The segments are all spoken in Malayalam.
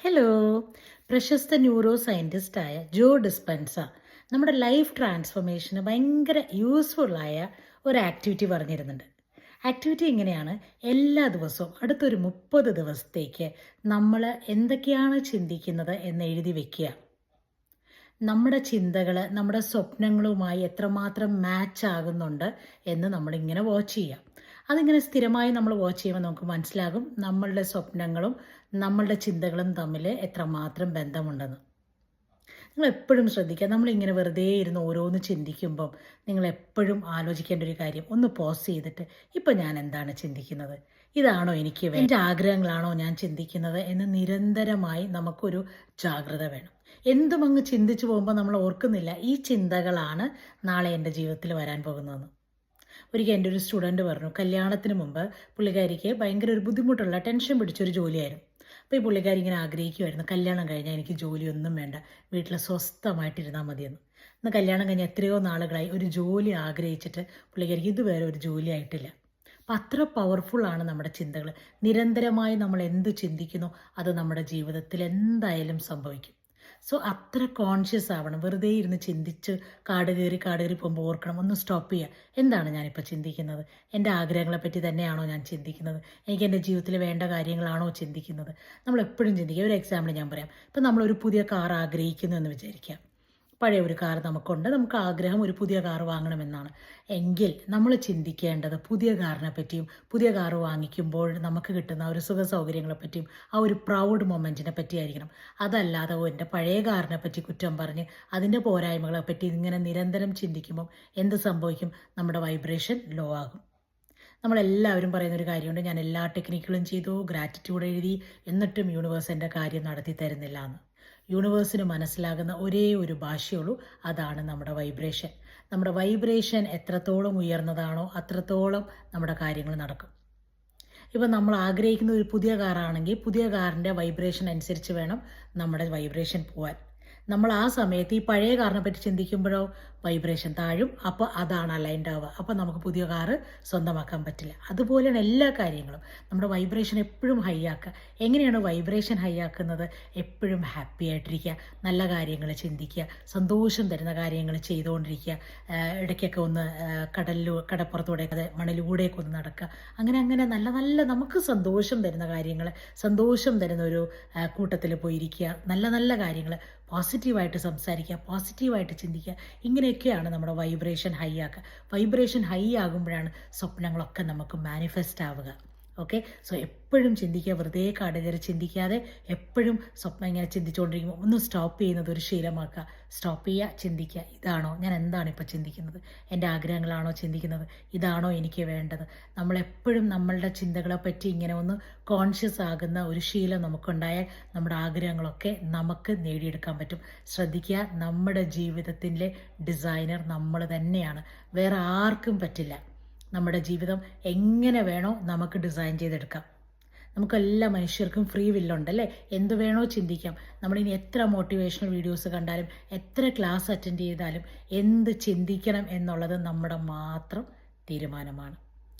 ഹലോ പ്രശസ്ത ന്യൂറോ സയന്റിസ്റ്റായ ജോ ഡിസ്പെൻസ നമ്മുടെ ലൈഫ് ട്രാൻസ്ഫോർമേഷന് ഭയങ്കര യൂസ്ഫുള്ളായ ഒരു ആക്ടിവിറ്റി പറഞ്ഞിരുന്നുണ്ട്. ആക്ടിവിറ്റി ഇങ്ങനെയാണ് എല്ലാ ദിവസവും അടുത്തൊരു മുപ്പത് ദിവസത്തേക്ക് നമ്മൾ എന്തൊക്കെയാണ് ചിന്തിക്കുന്നത് എന്ന് എഴുതി വെക്കുക. നമ്മുടെ ചിന്തകൾ നമ്മുടെ സ്വപ്നങ്ങളുമായി എത്രമാത്രം മാച്ച് ആകുന്നുണ്ട് എന്ന് നമ്മളിങ്ങനെ വാച്ച് ചെയ്യാം അതിങ്ങനെ സ്ഥിരമായി നമ്മൾ വാച്ച് ചെയ്യുമ്പോൾ നമുക്ക് മനസ്സിലാകും നമ്മളുടെ സ്വപ്നങ്ങളും നമ്മളുടെ ചിന്തകളും തമ്മിൽ എത്രമാത്രം ബന്ധമുണ്ടെന്ന്. നിങ്ങൾ എപ്പോഴും ശ്രദ്ധിക്കുക. നമ്മളിങ്ങനെ വെറുതെ ഇരുന്ന് ഓരോന്ന് ചിന്തിക്കുമ്പം നിങ്ങൾ എപ്പോഴും ആലോചിക്കേണ്ട ഒരു കാര്യം ഒന്ന് പോസ് ചെയ്തിട്ട് ഇപ്പം ഞാൻ എന്താണ് ചിന്തിക്കുന്നത്? ഇതാണോ എനിക്ക് എന്റെ ആഗ്രഹങ്ങളാണോ ഞാൻ ചിന്തിക്കുന്നത് എന്ന് നിരന്തരമായി നമുക്കൊരു ജാഗ്രത വേണം. എന്തും അങ്ങ് ചിന്തിച്ചു പോകുമ്പോൾ നമ്മൾ ഓർക്കുന്നില്ല ഈ ചിന്തകളാണ് നാളെ എന്റെ ജീവിതത്തിൽ വരാൻ പോകുന്നതെന്ന്. ഒരിക്കൽ എന്റെ ഒരു സ്റ്റുഡന്റ് പറഞ്ഞു കല്യാണത്തിന് മുമ്പ് പുള്ളിക്കാരിക്ക് ഭയങ്കര ഒരു ബുദ്ധിമുട്ടുള്ള ടെൻഷൻ പിടിച്ചൊരു ജോലിയായിരുന്നു. അപ്പോൾ ഈ പുള്ളിക്കാരി ഇങ്ങനെ ആഗ്രഹിക്കുമായിരുന്നു കല്യാണം കഴിഞ്ഞാൽ എനിക്ക് ജോലിയൊന്നും വേണ്ട വീട്ടിൽ സ്വസ്ഥമായിട്ടിരുന്നാൽ മതിയെന്ന്. ഇന്ന് കല്യാണം കഴിഞ്ഞ എത്രയോ നാളുകളായി ഒരു ജോലി ആഗ്രഹിച്ചിട്ട് പുള്ളിക്കാരിക്ക് ഇതുവരെ ഒരു ജോലി ആയിട്ടില്ല അപ്പം അത്ര പവർഫുള്ളാണ് നമ്മുടെ ചിന്തകൾ നിരന്തരമായി നമ്മൾ എന്ത് ചിന്തിക്കുന്നോ അത് നമ്മുടെ ജീവിതത്തിൽ എന്തായാലും സംഭവിക്കും. സോ അത്ര കോൺഷ്യസ് ആവണം. വെറുതെ ഇരുന്ന് ചിന്തിച്ച് കാട് കയറി കാട് കയറി പോകുമ്പോൾ ഓർക്കണം ഒന്ന് സ്റ്റോപ്പ് ചെയ്യുക എന്താണ് ഞാനിപ്പോൾ ചിന്തിക്കുന്നത്? എന്റെ ആഗ്രഹങ്ങളെപ്പറ്റി തന്നെയാണോ ഞാൻ ചിന്തിക്കുന്നത്? എനിക്ക് എന്റെ ജീവിതത്തിൽ വേണ്ട കാര്യങ്ങളാണോ ചിന്തിക്കുന്നത്? നമ്മൾ എപ്പോഴും ചിന്തിക്കുക ഒരു എക്സാമ്പിൾ ഞാൻ പറയാം. ഇപ്പം നമ്മളൊരു പുതിയ കാർ ആഗ്രഹിക്കുന്നു എന്ന് വിചാരിക്കാം. പഴയ ഒരു കാർ നമുക്കുണ്ട്. നമുക്ക് ആഗ്രഹം ഒരു പുതിയ കാർ വാങ്ങണമെന്നാണ്. എങ്കിൽ നമ്മൾ ചിന്തിക്കേണ്ടത് പുതിയ കാറിനെ പറ്റിയും പുതിയ കാർ വാങ്ങിക്കുമ്പോൾ നമുക്ക് കിട്ടുന്ന ഒരു സുഖ സൗകര്യങ്ങളെ പറ്റിയും ആ ഒരു പ്രൗഡ് മൊമെന്റിനെ പറ്റിയായിരിക്കണം. അതല്ലാതെ എന്റെ പഴയ കാറിനെ പറ്റി കുറ്റം പറഞ്ഞ് അതിന്റെ പോരായ്മകളെ പറ്റി ഇങ്ങനെ നിരന്തരം ചിന്തിക്കുമ്പോൾ എന്ത് സംഭവിക്കും? നമ്മുടെ വൈബ്രേഷൻ ലോ ആകും. നമ്മളെല്ലാവരും പറയുന്ന ഒരു കാര്യമുണ്ട്. ഞാൻ എല്ലാ ടെക്നിക്കുകളും ചെയ്തു ഗ്രാറ്റിറ്റ്യൂഡ് എഴുതി എന്നിട്ടും യൂണിവേഴ്സ് എന്റെ കാര്യം നടത്തി തരുന്നില്ല എന്ന്. യൂണിവേഴ്സിന് മനസ്സിലാകുന്ന ഒരേ ഒരു ഭാഷയുള്ളൂ. അതാണ് നമ്മുടെ വൈബ്രേഷൻ. നമ്മുടെ വൈബ്രേഷൻ എത്രത്തോളം ഉയർന്നതാണോ അത്രത്തോളം നമ്മുടെ കാര്യങ്ങൾ നടക്കും. ഇപ്പം നമ്മൾ ആഗ്രഹിക്കുന്ന ഒരു പുതിയ കാറാണെങ്കിൽ പുതിയ കാറിന്റെ വൈബ്രേഷൻ അനുസരിച്ച് വേണം നമ്മുടെ വൈബ്രേഷൻ പോവാൻ. നമ്മൾ ആ സമയത്ത് ഈ പഴയ കാറിനെ പറ്റി ചിന്തിക്കുമ്പോഴോ വൈബ്രേഷൻ താഴും. അപ്പോൾ അതാണ് അലൈൻഡ് ആവുക. അപ്പോൾ നമുക്ക് പുതിയ കാറ് സ്വന്തമാക്കാൻ പറ്റില്ല. അതുപോലെയാണ് എല്ലാ കാര്യങ്ങളും. നമ്മുടെ വൈബ്രേഷൻ എപ്പോഴും ഹൈ ആക്കുക. എങ്ങനെയാണ് വൈബ്രേഷൻ ഹൈ ആക്കുന്നത്? എപ്പോഴും ഹാപ്പി ആയിട്ടിരിക്കുക. നല്ല കാര്യങ്ങൾ ചിന്തിക്കുക. സന്തോഷം തരുന്ന കാര്യങ്ങൾ ചെയ്തുകൊണ്ടിരിക്കുക. ഇടയ്ക്കൊക്കെ ഒന്ന് കടലിലൂ കടപ്പുറത്തൂടെ അതെ മണലിലൂടെയൊക്കെ ഒന്ന് നടക്കുക. അങ്ങനെ അങ്ങനെ നല്ല നല്ല നമുക്ക് സന്തോഷം തരുന്ന കാര്യങ്ങൾ സന്തോഷം തരുന്ന ഒരു കൂട്ടത്തിൽ പോയിരിക്കുക. നല്ല നല്ല കാര്യങ്ങൾ പോസിറ്റീവായിട്ട് സംസാരിക്കുക പോസിറ്റീവായിട്ട് ചിന്തിക്കുക. ഇങ്ങനെയൊക്കെയാണ് നമ്മുടെ വൈബ്രേഷൻ ഹൈ ആക്കുക. വൈബ്രേഷൻ ഹൈ ആകുമ്പോഴാണ് സ്വപ്നങ്ങളൊക്കെ നമുക്ക് മാനിഫെസ്റ്റ് ആവുക. ഓക്കെ സോ എപ്പോഴും ചിന്തിക്കുക വെറുതെ കാടുകയറി ചിന്തിക്കാതെ എപ്പോഴും സ്വപ്നം ഇങ്ങനെ ചിന്തിച്ചുകൊണ്ടിരിക്കുമ്പോൾ ഒന്ന് സ്റ്റോപ്പ് ചെയ്യുന്നത് ഒരു ശീലമാക്കുക. സ്റ്റോപ്പ് ചെയ്യുക ചിന്തിക്കുക. ഇതാണോ? ഞാൻ എന്താണ് ഇപ്പോൾ ചിന്തിക്കുന്നത്? എന്റെ ആഗ്രഹങ്ങളാണോ ചിന്തിക്കുന്നത്? ഇതാണോ എനിക്ക് വേണ്ടത്? നമ്മളെപ്പോഴും നമ്മളുടെ ചിന്തകളെ പറ്റി ഇങ്ങനെ ഒന്ന് കോൺഷ്യസ് ആകുന്ന ഒരു ശീലം നമുക്കുണ്ടായാൽ നമ്മുടെ ആഗ്രഹങ്ങളൊക്കെ നമുക്ക് നേടിയെടുക്കാൻ പറ്റും. ശ്രദ്ധിക്കുക നമ്മുടെ ജീവിതത്തിന്റെ ഡിസൈനർ നമ്മൾ തന്നെയാണ്. വേറെ ആർക്കും പറ്റില്ല. നമ്മുടെ ജീവിതം എങ്ങനെ വേണോ നമുക്ക് ഡിസൈൻ ചെയ്തെടുക്കാം. നമുക്കെല്ലാ മനുഷ്യർക്കും ഫ്രീ വില്ലുണ്ട് അല്ലേ എന്ത് വേണോ ചിന്തിക്കാം. നമ്മളിനി എത്ര മോട്ടിവേഷണൽ വീഡിയോസ് കണ്ടാലും എത്ര ക്ലാസ് അറ്റൻഡ് ചെയ്താലും എന്ത് ചിന്തിക്കണം എന്നുള്ളത് നമ്മുടെ മാത്രം തീരുമാനമാണ്.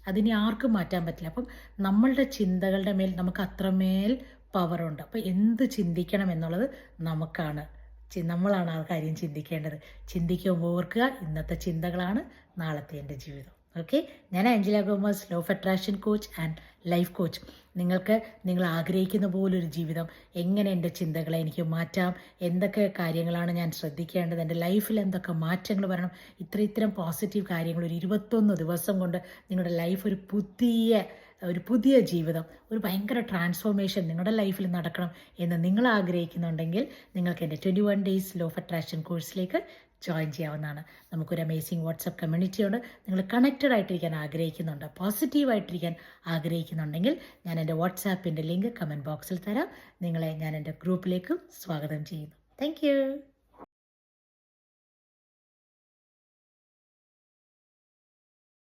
അതിനി ആർക്കും മാറ്റാൻ പറ്റില്ല. അപ്പം നമ്മളുടെ ചിന്തകളുടെ മേൽ നമുക്ക് അത്രമേൽ പവറുണ്ട് അപ്പോൾ എന്ത് ചിന്തിക്കണം എന്നുള്ളത് നമുക്കാണ് നമ്മളാണ് ആ കാര്യം ചിന്തിക്കേണ്ടത്. ചിന്തിക്കുമ്പോൾ ഓർക്കുക ഇന്നത്തെ ചിന്തകളാണ് നാളത്തെ എന്റെ ജീവിതം. ഓക്കെ ഞാൻ Angela Gomez law of attraction coach and life coach നിങ്ങൾക്ക് നിങ്ങൾ ആഗ്രഹിക്കുന്ന പോലൊരു ജീവിതം എങ്ങനെ എന്റെ ചിന്തകളെ എനിക്ക് മാറ്റാം? എന്തൊക്കെ കാര്യങ്ങളാണ് ഞാൻ ശ്രദ്ധിക്കേണ്ടത്? എന്റെ ലൈഫിൽ എന്തൊക്കെ മാറ്റങ്ങൾ വരണം? ഇത്ര ഇത്തരം പോസിറ്റീവ് കാര്യങ്ങൾ ഒരു ഇരുപത്തൊന്ന് ദിവസം കൊണ്ട് നിങ്ങളുടെ ലൈഫ് ഒരു പുതിയ ഒരു പുതിയ ജീവിതം ഒരു ഭയങ്കര ട്രാൻസ്ഫോർമേഷൻ നിങ്ങളുടെ ലൈഫിൽ നടക്കണം എന്ന് നിങ്ങൾ ആഗ്രഹിക്കുന്നുണ്ടെങ്കിൽ നിങ്ങൾക്ക് എന്റെ twenty one days law of attraction കോഴ്സിലേക്ക് ജോയിൻ ചെയ്യാവുന്നതാണ്. നമുക്കൊരു അമേസിങ് വാട്സപ്പ് കമ്മ്യൂണിറ്റിയുണ്ട് നിങ്ങൾ കണക്റ്റഡ് ആയിട്ടിരിക്കാൻ ആഗ്രഹിക്കുന്നുണ്ട് പോസിറ്റീവായിട്ടിരിക്കാൻ ആഗ്രഹിക്കുന്നുണ്ടെങ്കിൽ ഞാൻ എന്റെ വാട്സാപ്പിന്റെ ലിങ്ക് കമന്റ് ബോക്സിൽ തരാം. നിങ്ങളെ ഞാൻ എന്റെ ഗ്രൂപ്പിലേക്കും സ്വാഗതം ചെയ്യുന്നു. താങ്ക്